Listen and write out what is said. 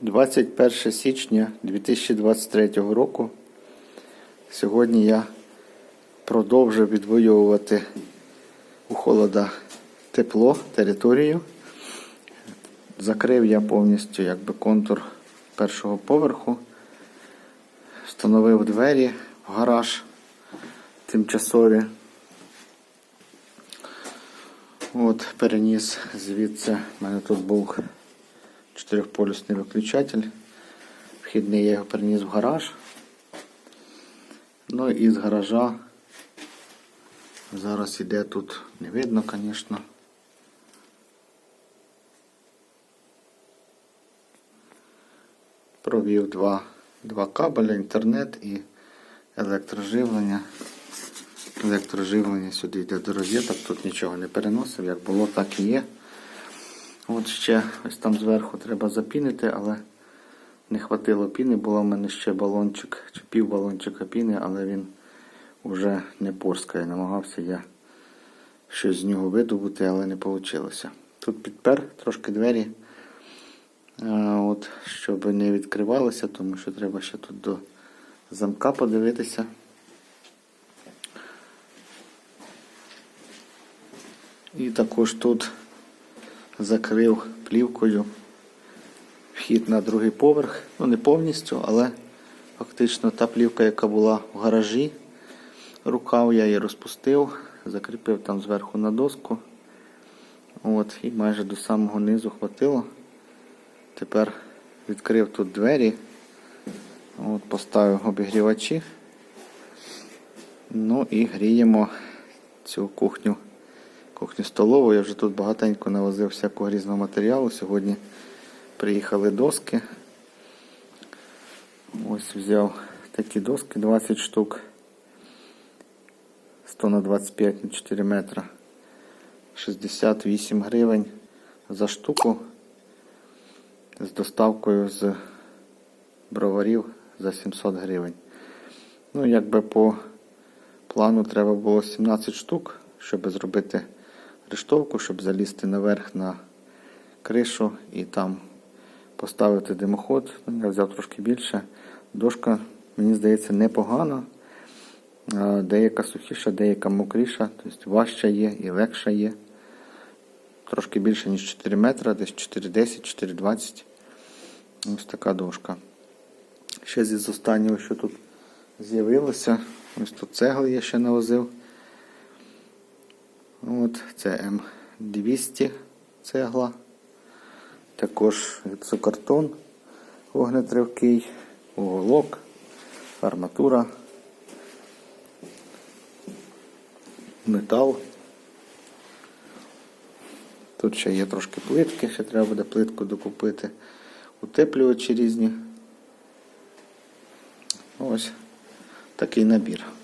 21 січня 2023 року. Сьогодні я продовжую відвоювати у холода тепло, територію. Закрив я повністю якби, контур першого поверху. Встановив двері в гараж тимчасові. От, переніс звідси. У мене тут був чотирьохполюсний виключатель. Вхідний я його переніс в гараж. Ну і з гаража зараз іде тут, не видно, звісно. Провів два, два кабеля, інтернет і електроживлення. Електроживлення сюди йде до розеток, тут нічого не переносив, як було, так і є. От ще ось там зверху треба запінити, але не хватило піни, було в мене ще балончик чи пів балончика піни, але він вже не порскає. Намагався я щось з нього видобути, але не вийшло. Тут підпер трошки двері, от, щоб не відкривалося, тому що треба ще тут до замка подивитися. І також тут закрив плівкою вхід на другий поверх. Ну, не повністю, але фактично та плівка, яка була в гаражі, рукав я її розпустив, закріпив там зверху на доску. От, І майже до самого низу хватило. Тепер відкрив тут двері, От, поставив обігрівачі. Ну і гріємо цю кухню кухню столову. Я вже тут багатенько навозив всякого різного матеріалу. Сьогодні приїхали доски. Ось взяв такі доски 20 штук. 100 на 25 на 4 метра. 68 гривень за штуку. З доставкою з броварів за 700 гривень. Ну, якби по плану треба було 17 штук, щоб зробити рештовку, щоб залізти наверх на кришу і там поставити димоход. Ну, Я взяв трошки більше. Дошка, мені здається, непогана. Деяка сухіша, деяка мокріша, тобто важча є і легша є. Трошки більше, ніж 4 метри, десь 4,10, 4,20. Ось така дошка. Ще з останнього, що тут з'явилося, ось тут цегли я ще навозив. От, це М200 цегла. Також гіпсокартон вогнетривкий, уголок, арматура, метал. Тут ще є трошки плитки, ще треба буде плитку докупити, утеплювачі різні. Ось такий набір.